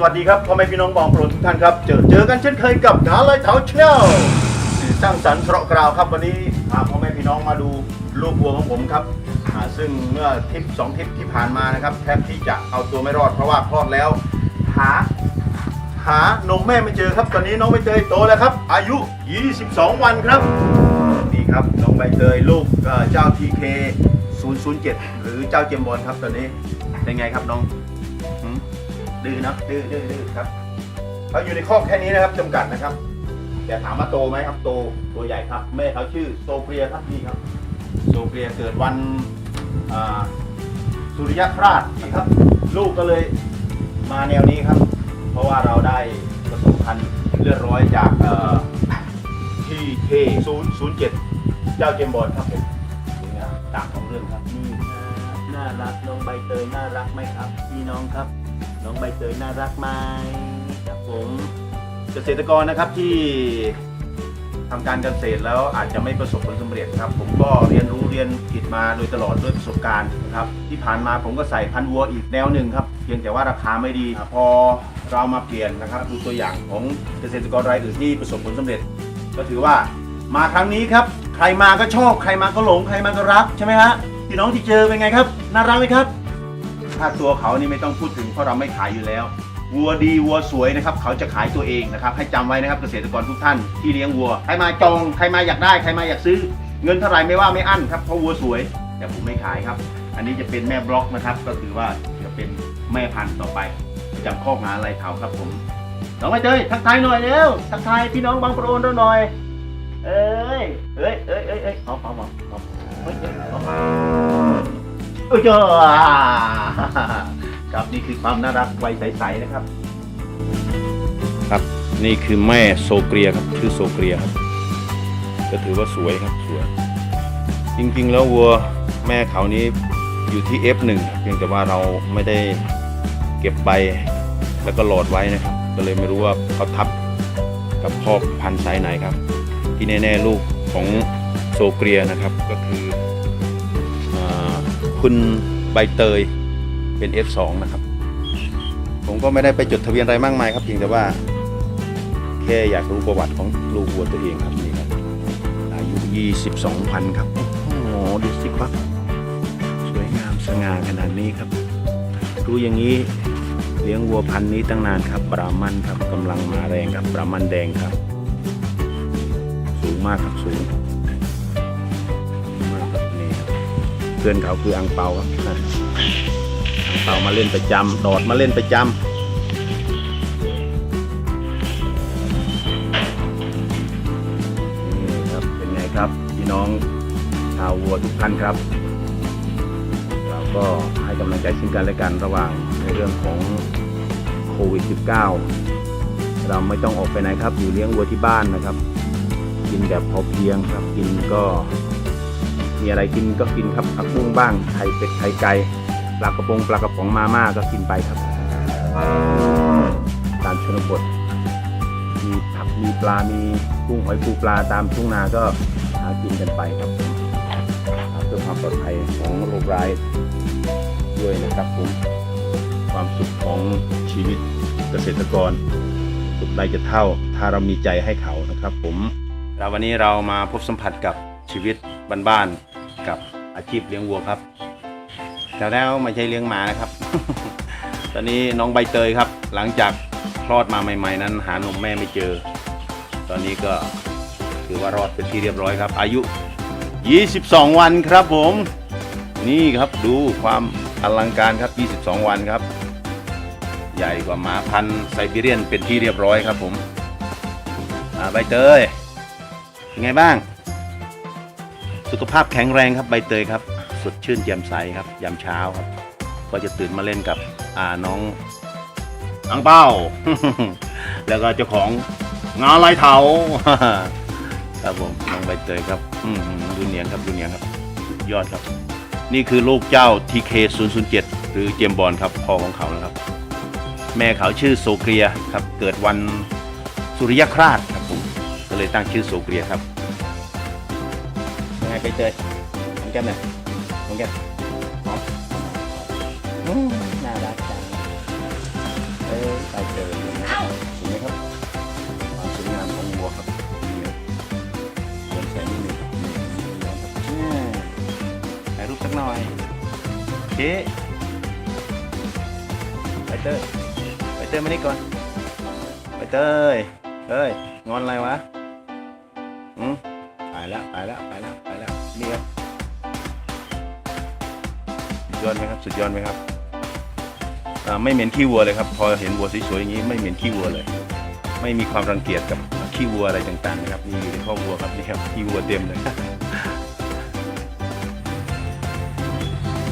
สวัสดีครับพ่อแม่พี่น้องบองโปรดทุกท่านครับ เจอเจอกันเช่นเคยกับงาลท์เท้าชแนลสร้างสรรค์เราะกราวครับวันนี้พาพ่อแม่พี่น้องมาดูลูกวัวของผมครับอ่าซึ่งเมื่อทริปสองทริปที่ผ่านมานะครับแทบที่จะเอาตัวไม่รอดเพราะว่าคลอดแล้ว หา หานมแม่ไม่เจอครับ ตอนนี้น้องใบเตยโตแล้วครับ อายุ 22 วันครับ นี่ครับน้องใบเตยลูกเอ่อเจ้า TK 007 หรือเจ้าเจมส์บอลครับตอนนี้เป็นไงครับน้อง ดื้อเนะดื้อดื้อดื้อครับเขาอยู่ในคอกแค่นี้นะครับจำกัดนะครับ แต่ถามว่าโตไหมครับโตตัวใหญ่ครับ แม่เขาชื่อโซเฟียครับนี่ครับ โซเฟียเกิดวันสุริยคราชนะครับ ลูกก็เลยมาแนวนี้ครับ เพราะว่าเราได้ผสมพันธุ์เลือดร้อยจากที่เคศูนย์ศูนย์เจ็ดเจ้าเจมบอลครับผมนี่นะต่างของเรื่องครับนี่น่ารักน้องใบเตยน่ารักไหมครับพี่น้องครับ น้องใบเตยน่ารักไหมครับผมเกษตรกรนะครับที่ทำการเกษตรแล้วอาจจะไม่ประสบผลสำเร็จครับ ผมก็เรียนรู้เรียนผิดมาโดยตลอดด้วยประสบการณ์นะครับ ที่ผ่านมาผมก็ใส่พันวัวอีกแนวหนึ่งครับเพียงแต่ว่าราคาไม่ดี พอเรามาเปลี่ยนนะครับดูตัวอย่างของเกษตรกรรายอื่นที่ประสบผลสำเร็จ ก็ถือว่ามาครั้งนี้ครับ ใครมาก็ชอบใครมาก็หลงใครมาก็รักใช่ไหมฮะพี่น้องที่เจอเป็นไงครับน่ารักไหมครับ ถ้าตัวเขานี่ไม่ต้องพูดถึงเพราะเราไม่ขายอยู่แล้ว วัวดีวัวสวยนะครับ เขาจะขายตัวเองนะครับ ให้จำไว้นะครับเกษตรกรทุกท่านที่เลี้ยงวัว ใครมาจอง ใครมาอยากได้ ใครมาอยากซื้อ เงินเท่าไหร่ไม่ว่าไม่อั้นครับ เพราะวัวสวย แต่ผมไม่ขายครับ อันนี้จะเป็นแม่บล็อกนะครับ ก็คือว่าจะเป็นแม่พันธุ์ต่อไปประจำคอกงานอะไรเขาครับผมน้องใบเตยทักทายหน่อยเร็ว ทักทายพี่น้องบางโปรนเราหน่อย เอ้ยเอ้ยเอ้ยเอ้ยเอ้ยเอาเอาเอาเอา เฮ้ยเอ้ยครับนี่คือความน่ารักวัยใสๆนะครับ ครับนี่คือแม่โซเกรียครับชื่อโซเกรียครับก็ถือว่าสวยครับสวย จริงๆแล้ววัวแม่เขานี้อยู่ที่ F1 เพียงแต่ว่าเราไม่ได้เก็บใบแล้วก็โหลดไว้นะครับ ก็เลยไม่รู้ว่าเขาทับกับพ่อพันธุ์ไซส์ไหนครับ ที่แน่ๆลูกของโซเกรียนะครับก็คือ คุณใบเตยเป็น F2 นะครับ ผมก็ไม่ได้ไปจดทะเบียนอะไรมากมายครับเพียงแต่ว่า แค่อยากรู้ประวัติของลูกวัวตัวเองครับนี่ครับอายุ 22พันครับ โอ้โหดูสิครับ สวยงามสง่าขนาดนี้ครับ รู้อย่างนี้เลี้ยงวัวพันธุ์นี้ตั้งนานครับบรามันครับกำลังมาแรงครับบรามันแดงครับ สูงมากครับสูงสูง เพื่อนเขาคืออังเปาครับอังเปามาเล่นประจำดอดมาเล่นประจำนี่ครับเป็นไงครับพี่น้องชาววัวทุกท่านครับ เราก็ให้กำลังใจซึ่งกันและกันระหว่างในเรื่องของโควิด -19 เราไม่ต้องออกไปไหนครับ อยู่เลี้ยงวัวที่บ้านนะครับ กินแบบพอเพียงครับกินก็ มีอะไรกินก็กินครับผักบุ้งบ้างไข่เป็ดไข่ไก่ปลากระพงปลากระป๋องมาม่าก็กินไปครับตามชนบทมีผักมีปลา มีกุ้งหอยปูปลาตามทุ่งนาก็หากินกันไปครับเพื่อความปลอดภัยของโรคร้ายด้วยนะครับผมความสุขของชีวิตเกษตรกร สุขใดจะเท่า ถ้าเรามีใจให้เขานะครับผมเราวันนี้เรามาพบสัมผัสกับ ชีวิตบ้านๆกับอาชีพเลี้ยงวัวครับแต่แล้วไม่ใช่เลี้ยงหมานะครับ ตอนนี้น้องใบเตยครับ หลังจากคลอดมาใหม่ ๆ นั้น หานมแม่ไม่เจอ ตอนนี้ก็ถือว่ารอดเป็นที่เรียบร้อยครับ อายุ 22 วันครับผม นี่ครับดูความอลังการครับ 22 วันครับ ใหญ่กว่าหมาพันธุ์ไซบีเรียนเป็นที่เรียบร้อยครับผมอาใบเตยเป็นไงบ้าง สุขภาพแข็งแรงครับใบเตยครับ สดชื่นแจ่มใสครับยามเช้าครับ ก็จะตื่นมาเล่นกับอ่าน้องอังเป้า แล้วก็เจ้าของงาลายเถาครับผมน้องใบเตยครับอืดูเนียงครับดูเนียงครับ ยอดครับ นี่คือลูกเจ้า TK 007 หรือเจมบอลครับพ่อของเขานะครับ แม่เขาชื่อโซเกรียครับ เกิดวันสุริยคราชครับผมก็เลยตั้งชื่อโซเกรียครับังไงไปเจอหอมแก้มหน่อยหอมแก้มหอน่ารักจังเออไปเตยสวยไหมครับคามสวยงามของวัวครับเดินแสงนิดหนึ่ถ่ายรูปสักหน่อยโอเคไปเตยไปเตยมานี่ก่อนไปเตยเฮ้ยงอนอะไรวะอืม แล้วไปแล้วไปแล้วไปแล้วนี่ครับสุดยอดไหมครับสุดยอดไหมครับไม่เหม็นขี้วัวเลยครับ พอเห็นวัวสวยๆอย่างนี้ไม่เหม็นขี้วัวเลย ไม่มีความรังเกียจกับขี้วัวอะไรต่างๆนะครับนี่อยู่ในคอวัวครับนี่ครับขี้วัวเต็มเลย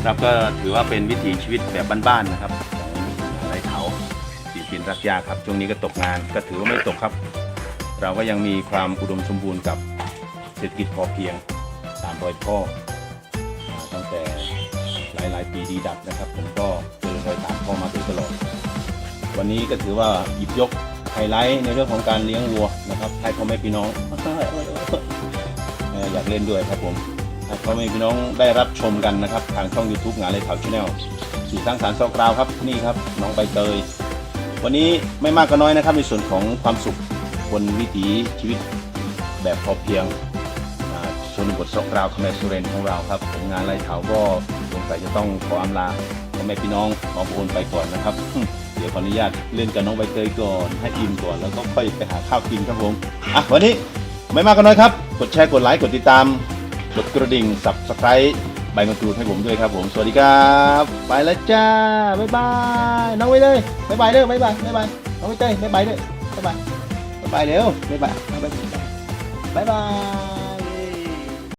ครับก็ถือว่าเป็นวิถีชีวิตแบบบ้านๆนะครับของไรเขาสีปินรักยาครับช่วงนี้ก็ตกงานก็ถือว่าไม่ตกครับ เราก็ยังมีความอุดมสมบูรณ์กับ เศรษฐกิจพอเพียงตามรอยพ่อตั้งแต่หลาย ๆ ปีดีดับนะครับ ผมก็เดินรอยตามพ่อมาโดยตลอด วันนี้ก็ถือว่าหยิบยกไฮไลท์ในเรื่องของการเลี้ยงวัวนะครับให้พ่อแม่พี่น้องอยากเล่นด้วยครับผมให้พ่อแม่พี่น้องได้รับชมกันนะครับ ทางช่อง YouTube งานเลยข่าวชาแนลสื่อสร้างสารรค์ซอกราวครับนี่ครับน้องใบเตย วันนี้ไม่มากก็น้อยนะครับในส่วนของความสุขบนวิถีชีวิตแบบพอเพียง นบทซอกราวคาเมสุเรนของเราครับผมงานไรเถาก็สงสัยจะต้องขออำลาพ่อแม่พี่น้องขอโอนไปก่อนนะครับ เดี๋ยวขออนุญาตเล่นกับน้องใบเตยก่อนให้อิ่มก่อนแล้วก็ค่อยไปหาข้าวกินครับผมอะวันนี้ไม่มากก็น้อยครับ กดแชร์กดไลค์กดติดตามกดกระดิ่ง subscribe ใบมะกรูดให้ผมด้วยครับผมสวัสดีครับไปแล้วจ้าบ๊ายบายน้องไปเลยบ๊ายบายเด้อบ๊ายบายบ๊ายบายน้องไปเตยบ๊ายบายเด้อบ๊ายบายบ๊ายบายเร็วบ๊ายบายบ๊ายบาย